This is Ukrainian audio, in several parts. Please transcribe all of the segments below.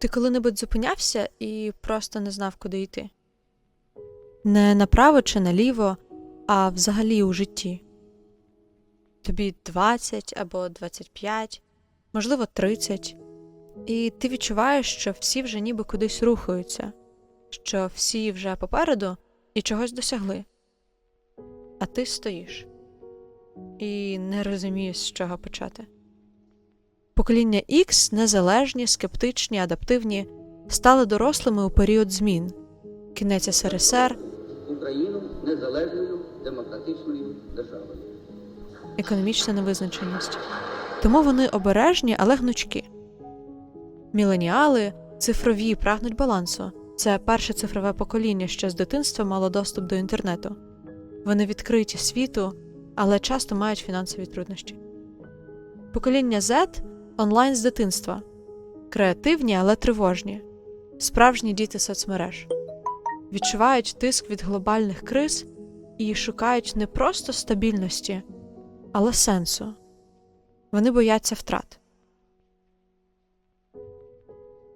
Ти коли-небудь зупинявся і просто не знав, куди йти? Не направо чи наліво, а взагалі у житті. Тобі 20 або 25, можливо, 30. І ти відчуваєш, що всі вже ніби кудись рухаються, що всі вже попереду і чогось досягли. А ти стоїш і не розумієш, з чого почати. Покоління X, незалежні, скептичні, адаптивні, стали дорослими у період змін кінець СРСР, Україну незалежною демократичною державою. економічна невизначеність. Тому вони обережні, але гнучкі. Міленіали цифрові прагнуть балансу. Це перше цифрове покоління, що з дитинства мало доступ до інтернету. Вони відкриті світу, але часто мають фінансові труднощі. Покоління Z онлайн з дитинства, креативні, але тривожні, справжні діти соцмереж, відчувають тиск від глобальних криз і шукають не просто стабільності, але сенсу. Вони бояться втрат.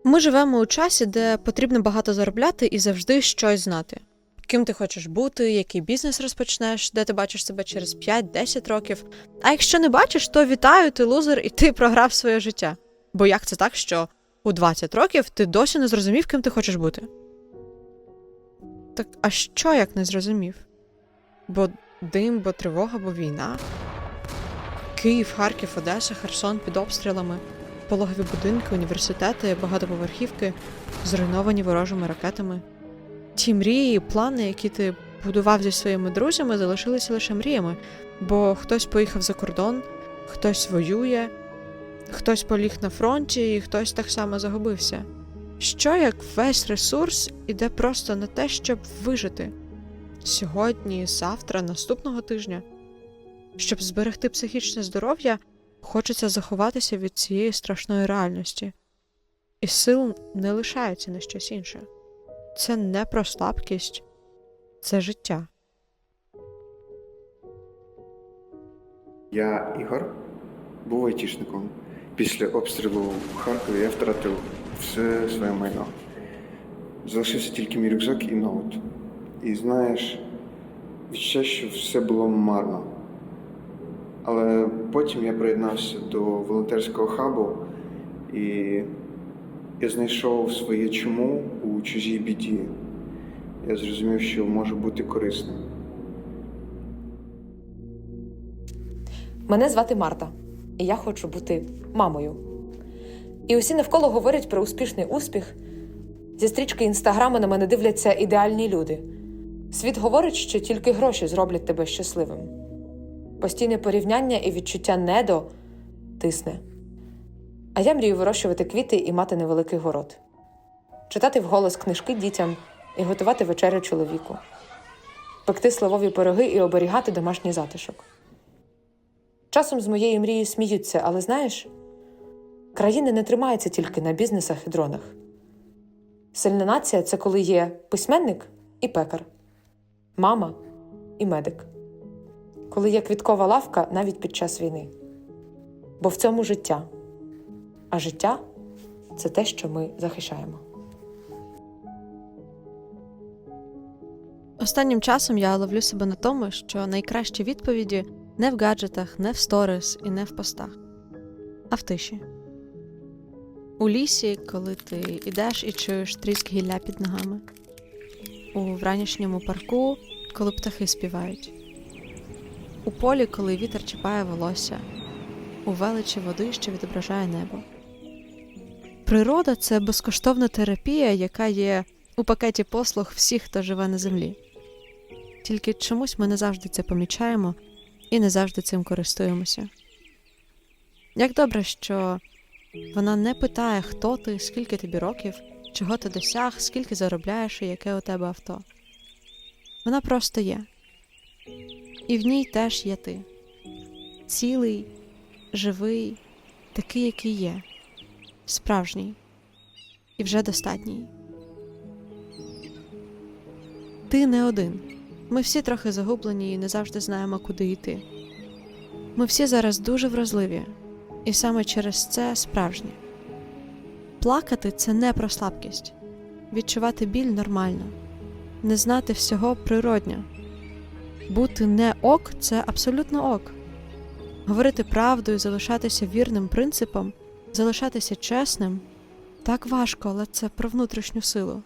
Ми живемо у часі, де потрібно багато заробляти і завжди щось знати. Ким ти хочеш бути, який бізнес розпочнеш, де ти бачиш себе через 5-10 років. А якщо не бачиш, то вітаю, ти лузер і ти програв своє життя. Бо як це так, що у 20 років ти досі не зрозумів, ким ти хочеш бути? Так а що як не зрозумів? Бо дим, бо тривога, бо війна. Київ, Харків, Одеса, Херсон під обстрілами, пологові будинки, університети, багатоповерхівки, зруйновані ворожими ракетами. Ті мрії, плани, які ти будував зі своїми друзями, залишилися лише мріями, бо хтось поїхав за кордон, хтось воює, хтось поліг на фронті, і хтось так само загубився. Що як весь ресурс іде просто на те, щоб вижити сьогодні, завтра, наступного тижня? Щоб зберегти психічне здоров'я, хочеться заховатися від цієї страшної реальності, і сил не лишається на щось інше. Це не про слабкість, це життя. Я Ігор, був айтішником. Після обстрілу в Харкові я втратив все своє майно. Залишився тільки мій рюкзак і ноут. І знаєш, відчуття, що все було марно. Але потім я приєднався до волонтерського хабу і я знайшов своє чому у чужій біді. Я зрозумів, що можу бути корисним. Мене звати Марта, і я хочу бути мамою. І усі навколо говорять про успішний успіх. Зі стрічки інстаграму на мене дивляться ідеальні люди. Світ говорить, що тільки гроші зроблять тебе щасливим. Постійне порівняння і відчуття недо тисне. А я мрію вирощувати квіти і мати невеликий город, читати вголос книжки дітям і готувати вечерю чоловіку, пекти сливові пироги і оберігати домашній затишок. Часом з моєї мрії сміються, але знаєш, країни не тримаються тільки на бізнесах і дронах. Сильна нація це коли є письменник і пекар, мама і медик, коли є квіткова лавка навіть під час війни. Бо в цьому життя, а життя це те, що ми захищаємо. Останнім часом я ловлю себе на тому, що найкращі відповіді не в гаджетах, не в сторіс і не в постах, а в тиші. У лісі, коли ти йдеш і чуєш тріск гілля під ногами, у вранішньому парку, коли птахи співають, у полі, коли вітер чіпає волосся, у величі води, що відображає небо. Природа це безкоштовна терапія, яка є у пакеті послуг всіх, хто живе на землі. Тільки чомусь ми не завжди це помічаємо і не завжди цим користуємося. Як добре, що вона не питає, хто ти, скільки тобі років, чого ти досяг, скільки заробляєш і яке у тебе авто. Вона просто є. І в ній теж є ти. Цілий, живий, такий, який є, справжній і вже достатній. Ти не один. Ми всі трохи загублені і не завжди знаємо, куди йти. Ми всі зараз дуже вразливі, і саме через це справжні. плакати це не про слабкість. Відчувати біль нормально, не знати всього природньо. Бути не ок це абсолютно ок. Говорити правду і залишатися вірним принципам, залишатися чесним так важко, але це про внутрішню силу.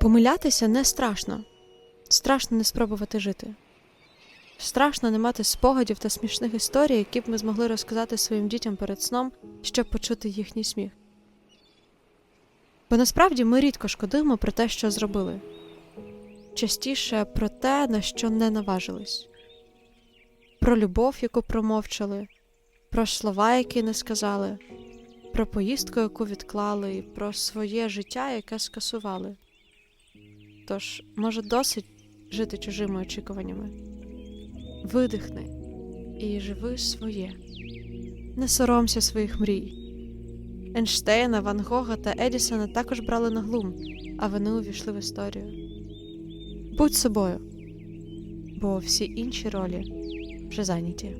Помилятися не страшно. Страшно не спробувати жити. Страшно не мати спогадів та смішних історій, які б ми змогли розказати своїм дітям перед сном, щоб почути їхній сміх. Бо насправді ми рідко шкодуємо про те, що зробили, частіше про те, на що не наважились, про любов, яку промовчали, про слова, які не сказали, про поїздку, яку відклали, і про своє життя, яке скасували. Тож, може, досить жити чужими очікуваннями. Видихни і живи своє. Не соромся своїх мрій. Ейнштейна, Ван Гога та Едісона також брали на глум, а вони увійшли в історію. Будь собою, бо всі інші ролі Przezajmijcie.